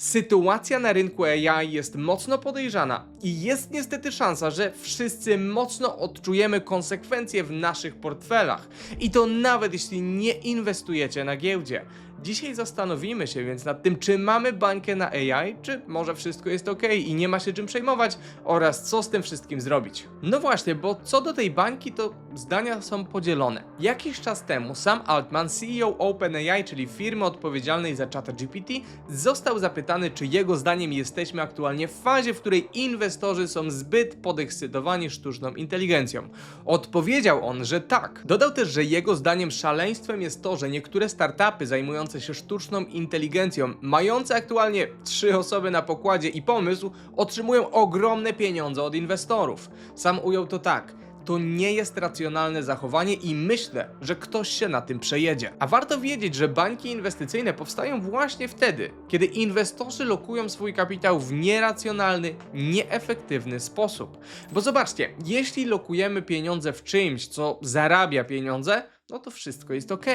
Sytuacja na rynku AI jest mocno podejrzana i jest niestety szansa, że wszyscy mocno odczujemy konsekwencje w naszych portfelach. I to nawet jeśli nie inwestujecie na giełdzie. Dzisiaj zastanowimy się więc nad tym, czy mamy bańkę na AI, czy może wszystko jest ok i nie ma się czym przejmować, oraz co z tym wszystkim zrobić. No właśnie, bo co do tej bańki, to zdania są podzielone. Jakiś czas temu Sam Altman, CEO OpenAI, czyli firmy odpowiedzialnej za ChatGPT, został zapytany, czy jego zdaniem jesteśmy aktualnie w fazie, w której inwestorzy są zbyt podekscytowani sztuczną inteligencją. Odpowiedział on, że tak. Dodał też, że jego zdaniem szaleństwem jest to, że niektóre startupy zajmujące się sztuczną inteligencją, mające aktualnie trzy osoby na pokładzie i pomysł, otrzymują ogromne pieniądze od inwestorów. Sam ujął to tak. To nie jest racjonalne zachowanie i myślę, że ktoś się na tym przejedzie. A warto wiedzieć, że bańki inwestycyjne powstają właśnie wtedy, kiedy inwestorzy lokują swój kapitał w nieracjonalny, nieefektywny sposób. Bo zobaczcie, jeśli lokujemy pieniądze w czymś, co zarabia pieniądze, no to wszystko jest ok.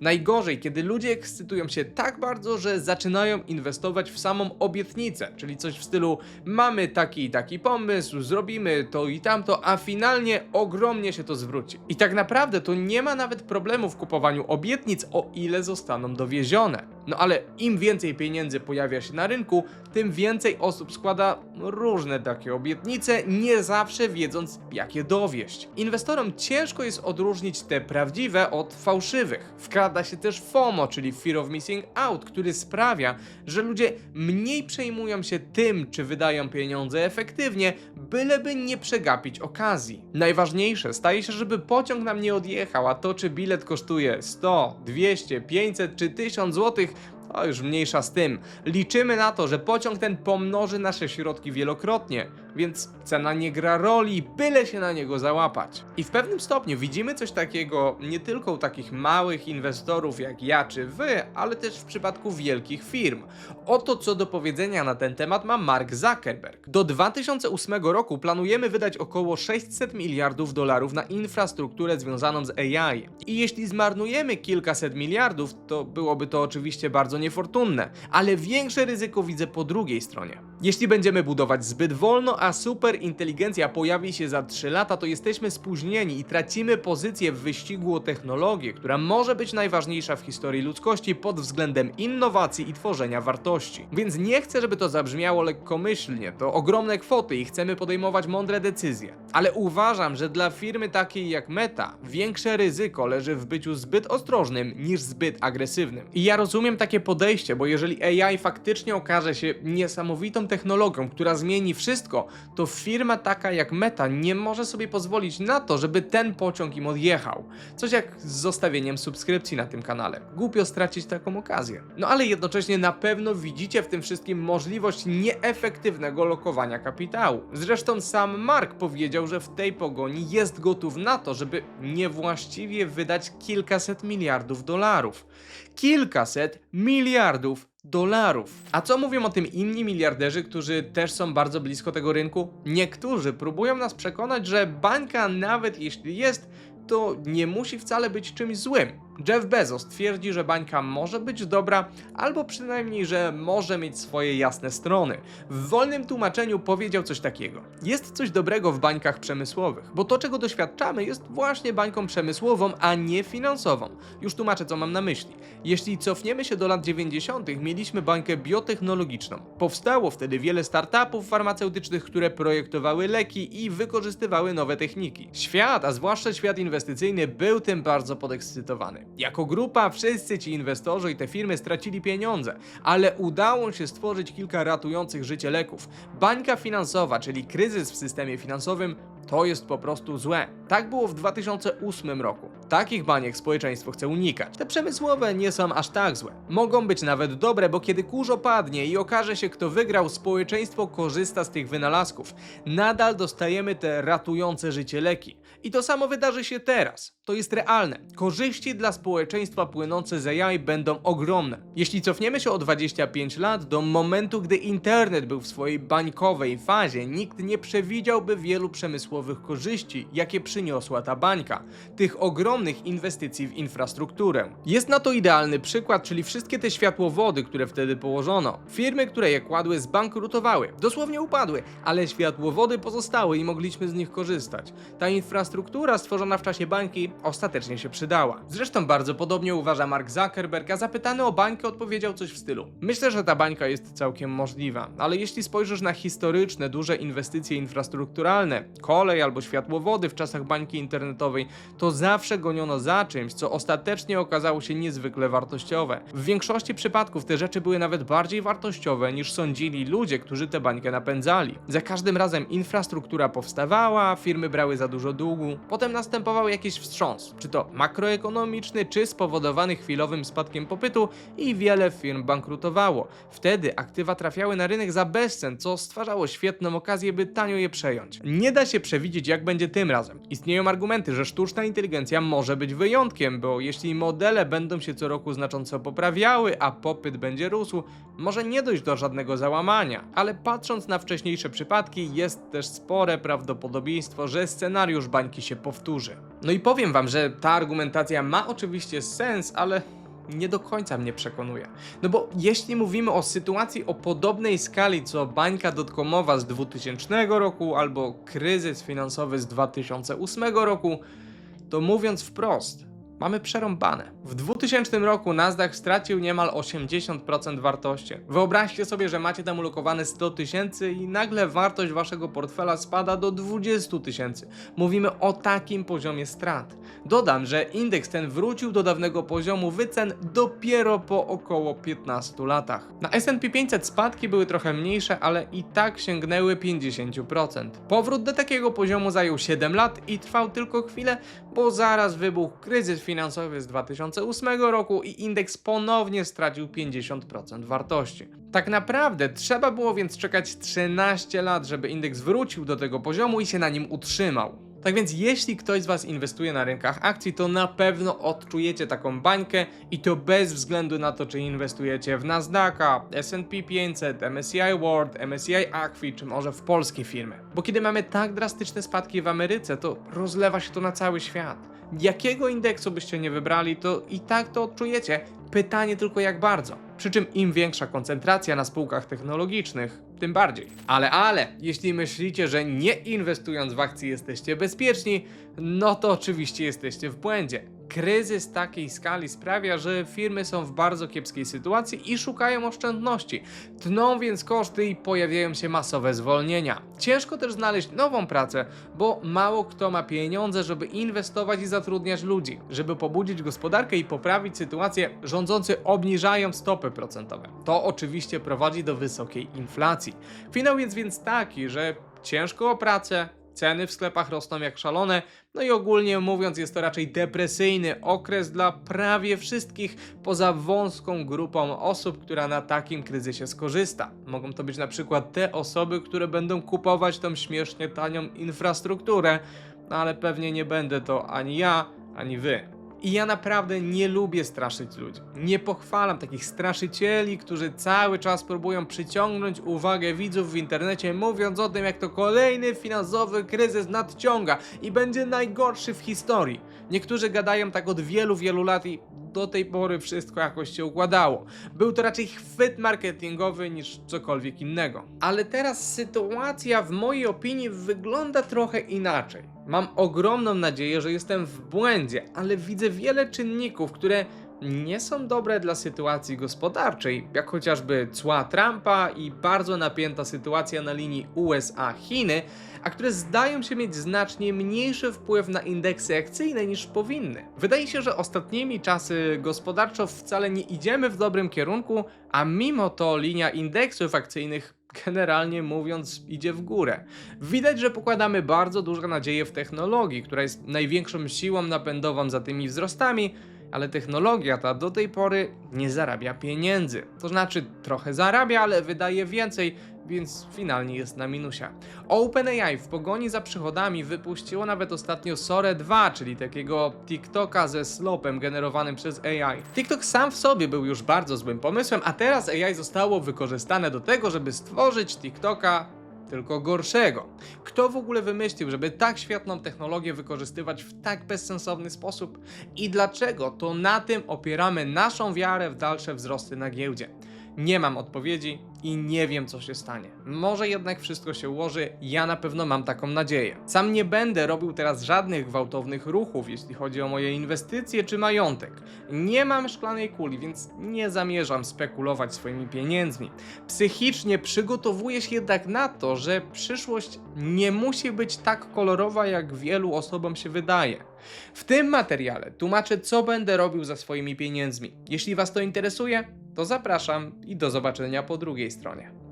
Najgorzej, kiedy ludzie ekscytują się tak bardzo, że zaczynają inwestować w samą obietnicę, czyli coś w stylu mamy taki i taki pomysł, zrobimy to i tamto, a finalnie ogromnie się to zwróci. I tak naprawdę to nie ma nawet problemu w kupowaniu obietnic, o ile zostaną dowiezione. No ale im więcej pieniędzy pojawia się na rynku, tym więcej osób składa różne takie obietnice, nie zawsze wiedząc, jak je dowieść. Inwestorom ciężko jest odróżnić te prawdziwe od fałszywych. Wkrada się też FOMO, czyli Fear of Missing Out, który sprawia, że ludzie mniej przejmują się tym, czy wydają pieniądze efektywnie, byleby nie przegapić okazji. Najważniejsze staje się, żeby pociąg nam nie odjechał, a to, czy bilet kosztuje 100, 200, 500 czy 1000 złotych, to już mniejsza z tym. Liczymy na to, że pociąg ten pomnoży nasze środki wielokrotnie, więc cena nie gra roli, byle się na niego załapać. I w pewnym stopniu widzimy coś takiego nie tylko u takich małych inwestorów jak ja czy wy, ale też w przypadku wielkich firm. Oto co do powiedzenia na ten temat ma Mark Zuckerberg. Do 2008 roku planujemy wydać około 600 miliardów dolarów na infrastrukturę związaną z AI. I jeśli zmarnujemy kilkaset miliardów, to byłoby to oczywiście bardzo niefortunne, ale większe ryzyko widzę po drugiej stronie. Jeśli będziemy budować zbyt wolno, a superinteligencja pojawi się za 3 lata, to jesteśmy spóźnieni i tracimy pozycję w wyścigu o technologię, która może być najważniejsza w historii ludzkości pod względem innowacji i tworzenia wartości. Więc nie chcę, żeby to zabrzmiało lekkomyślnie, to ogromne kwoty i chcemy podejmować mądre decyzje. Ale uważam, że dla firmy takiej jak Meta większe ryzyko leży w byciu zbyt ostrożnym niż zbyt agresywnym. I ja rozumiem takie podejście, bo jeżeli AI faktycznie okaże się niesamowitą technologią, która zmieni wszystko, to firma taka jak Meta nie może sobie pozwolić na to, żeby ten pociąg im odjechał. Coś jak z zostawieniem subskrypcji na tym kanale. Głupio stracić taką okazję. No ale jednocześnie na pewno widzicie w tym wszystkim możliwość nieefektywnego lokowania kapitału. Zresztą sam Mark powiedział, że w tej pogoni jest gotów na to, żeby niewłaściwie wydać kilkaset miliardów dolarów. Kilkaset miliardów dolarów. A co mówią o tym inni miliarderzy, którzy też są bardzo blisko tego rynku? Niektórzy próbują nas przekonać, że bańka, nawet jeśli jest, to nie musi wcale być czymś złym. Jeff Bezos twierdzi, że bańka może być dobra, albo przynajmniej, że może mieć swoje jasne strony. W wolnym tłumaczeniu powiedział coś takiego. Jest coś dobrego w bańkach przemysłowych, bo to, czego doświadczamy, jest właśnie bańką przemysłową, a nie finansową. Już tłumaczę, co mam na myśli. Jeśli cofniemy się do lat 90., mieliśmy bańkę biotechnologiczną. Powstało wtedy wiele startupów farmaceutycznych, które projektowały leki i wykorzystywały nowe techniki. Świat, a zwłaszcza świat inwestycyjny, był tym bardzo podekscytowany. Jako grupa wszyscy ci inwestorzy i te firmy stracili pieniądze, ale udało się stworzyć kilka ratujących życie leków. Bańka finansowa, czyli kryzys w systemie finansowym, to jest po prostu złe. Tak było w 2008 roku. Takich baniek społeczeństwo chce unikać. Te przemysłowe nie są aż tak złe. Mogą być nawet dobre, bo kiedy kurz opadnie i okaże się kto wygrał, społeczeństwo korzysta z tych wynalazków. Nadal dostajemy te ratujące życie leki. I to samo wydarzy się teraz. To jest realne. Korzyści dla społeczeństwa płynące z AI będą ogromne. Jeśli cofniemy się o 25 lat do momentu, gdy internet był w swojej bańkowej fazie, nikt nie przewidziałby wielu przemysłowych korzyści, jakie przyniosła ta bańka, tych ogromnych inwestycji w infrastrukturę. Jest na to idealny przykład, czyli wszystkie te światłowody, które wtedy położono. Firmy, które je kładły, zbankrutowały, dosłownie upadły, ale światłowody pozostały i mogliśmy z nich korzystać. Ta infrastruktura stworzona w czasie bańki ostatecznie się przydała. Zresztą bardzo podobnie uważa Mark Zuckerberg, a zapytany o bańkę odpowiedział coś w stylu: Myślę, że ta bańka jest całkiem możliwa, ale jeśli spojrzysz na historyczne, duże inwestycje infrastrukturalne, kolej albo światłowody w czasach bańki internetowej, to zawsze goniono za czymś, co ostatecznie okazało się niezwykle wartościowe. W większości przypadków te rzeczy były nawet bardziej wartościowe niż sądzili ludzie, którzy tę bańkę napędzali. Za każdym razem infrastruktura powstawała, firmy brały za dużo długu, potem następował jakiś wstrząs, czy to makroekonomiczny, czy spowodowany chwilowym spadkiem popytu i wiele firm bankrutowało. Wtedy aktywa trafiały na rynek za bezcen, co stwarzało świetną okazję, by tanio je przejąć. Nie da się przewidzieć, jak będzie tym razem. Istnieją argumenty, że sztuczna inteligencja może być wyjątkiem, bo jeśli modele będą się co roku znacząco poprawiały, a popyt będzie rósł, może nie dojść do żadnego załamania. Ale patrząc na wcześniejsze przypadki, jest też spore prawdopodobieństwo, że scenariusz bańki się powtórzy. No i powiem wam, że ta argumentacja ma oczywiście sens, ale nie do końca mnie przekonuje. No bo jeśli mówimy o sytuacji o podobnej skali co bańka dotcomowa z 2000 roku albo kryzys finansowy z 2008 roku, to mówiąc wprost, mamy przerąbane. W 2000 roku Nasdaq stracił niemal 80% wartości. Wyobraźcie sobie, że macie tam ulokowane 100 tysięcy i nagle wartość waszego portfela spada do 20 tysięcy. Mówimy o takim poziomie strat. Dodam, że indeks ten wrócił do dawnego poziomu wycen dopiero po około 15 latach. Na S&P 500 spadki były trochę mniejsze, ale i tak sięgnęły 50%. Powrót do takiego poziomu zajął 7 lat i trwał tylko chwilę, bo zaraz wybuchł kryzys finansowy z 2008 roku i indeks ponownie stracił 50% wartości. Tak naprawdę trzeba było więc czekać 13 lat, żeby indeks wrócił do tego poziomu i się na nim utrzymał. Tak więc jeśli ktoś z Was inwestuje na rynkach akcji, to na pewno odczujecie taką bańkę i to bez względu na to, czy inwestujecie w Nasdaqa, S&P 500, MSCI World, MSCI Acqui, czy może w polskie firmy. Bo kiedy mamy tak drastyczne spadki w Ameryce, to rozlewa się to na cały świat. Jakiego indeksu byście nie wybrali, to i tak to odczujecie. Pytanie tylko jak bardzo. Przy czym im większa koncentracja na spółkach technologicznych, tym bardziej. Ale, ale, jeśli myślicie, że nie inwestując w akcje jesteście bezpieczni, no to oczywiście jesteście w błędzie. Kryzys takiej skali sprawia, że firmy są w bardzo kiepskiej sytuacji i szukają oszczędności. Tną więc koszty i pojawiają się masowe zwolnienia. Ciężko też znaleźć nową pracę, bo mało kto ma pieniądze, żeby inwestować i zatrudniać ludzi. Żeby pobudzić gospodarkę i poprawić sytuację, rządzący obniżają stopy procentowe. To oczywiście prowadzi do wysokiej inflacji. Finał jest więc taki, że ciężko o pracę, Ceny w sklepach rosną jak szalone, no i ogólnie mówiąc, jest to raczej depresyjny okres dla prawie wszystkich, poza wąską grupą osób, która na takim kryzysie skorzysta. Mogą to być na przykład te osoby, które będą kupować tą śmiesznie tanią infrastrukturę, no ale pewnie nie będę to ani ja, ani wy. I ja naprawdę nie lubię straszyć ludzi. Nie pochwalam takich straszycieli, którzy cały czas próbują przyciągnąć uwagę widzów w internecie, mówiąc o tym, jak to kolejny finansowy kryzys nadciąga i będzie najgorszy w historii. Niektórzy gadają tak od wielu, wielu lat i do tej pory wszystko jakoś się układało. Był to raczej chwyt marketingowy niż cokolwiek innego. Ale teraz sytuacja w mojej opinii wygląda trochę inaczej. Mam ogromną nadzieję, że jestem w błędzie, ale widzę wiele czynników, które nie są dobre dla sytuacji gospodarczej, jak chociażby cła Trumpa i bardzo napięta sytuacja na linii USA-Chiny, a które zdają się mieć znacznie mniejszy wpływ na indeksy akcyjne niż powinny. Wydaje się, że ostatnimi czasy gospodarczo wcale nie idziemy w dobrym kierunku, a mimo to linia indeksów akcyjnych generalnie mówiąc, idzie w górę. Widać, że pokładamy bardzo duże nadzieje w technologii, która jest największą siłą napędową za tymi wzrostami, ale technologia ta do tej pory nie zarabia pieniędzy. To znaczy, trochę zarabia, ale wydaje więcej, więc finalnie jest na minusie. OpenAI w pogoni za przychodami wypuściło nawet ostatnio Sore 2, czyli takiego TikToka ze slopem generowanym przez AI. TikTok sam w sobie był już bardzo złym pomysłem, a teraz AI zostało wykorzystane do tego, żeby stworzyć TikToka tylko gorszego. Kto w ogóle wymyślił, żeby tak świetną technologię wykorzystywać w tak bezsensowny sposób? I dlaczego to na tym opieramy naszą wiarę w dalsze wzrosty na giełdzie? Nie mam odpowiedzi i nie wiem, co się stanie. Może jednak wszystko się ułoży, ja na pewno mam taką nadzieję. Sam nie będę robił teraz żadnych gwałtownych ruchów, jeśli chodzi o moje inwestycje czy majątek. Nie mam szklanej kuli, więc nie zamierzam spekulować swoimi pieniędzmi. Psychicznie przygotowuję się jednak na to, że przyszłość nie musi być tak kolorowa, jak wielu osobom się wydaje. W tym materiale tłumaczę, co będę robił ze swoimi pieniędzmi. Jeśli Was to interesuje, to zapraszam i do zobaczenia po drugiej stronie.